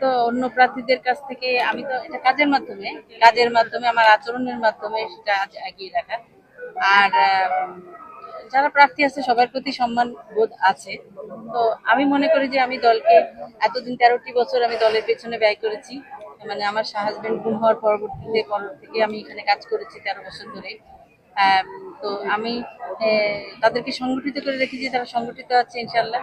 তো অন্য প্রার্থীদের কাছ থেকে আমি তো এটা কাজের মাধ্যমে কাজের মাধ্যমে, আমার আচরণের মাধ্যমে সেটা এগিয়ে রাখা আর যারা প্রার্থী আছে, সবার প্রতি সম্মান বোধ আছে। তো আমি মনে করি যে আমি দলকে এতদিন তেরোটি বছর আমি দলের পেছনে ব্যয় করেছি। মানে আমার হাজবেন্ড গুম হওয়ার পরবর্তীতে পর থেকে আমি এখানে কাজ করেছি তেরো বছর ধরে। তো আমি তাদেরকে সংগঠিত করে রেখেছি তারা সংগঠিত আছে ইনশাল্লাহ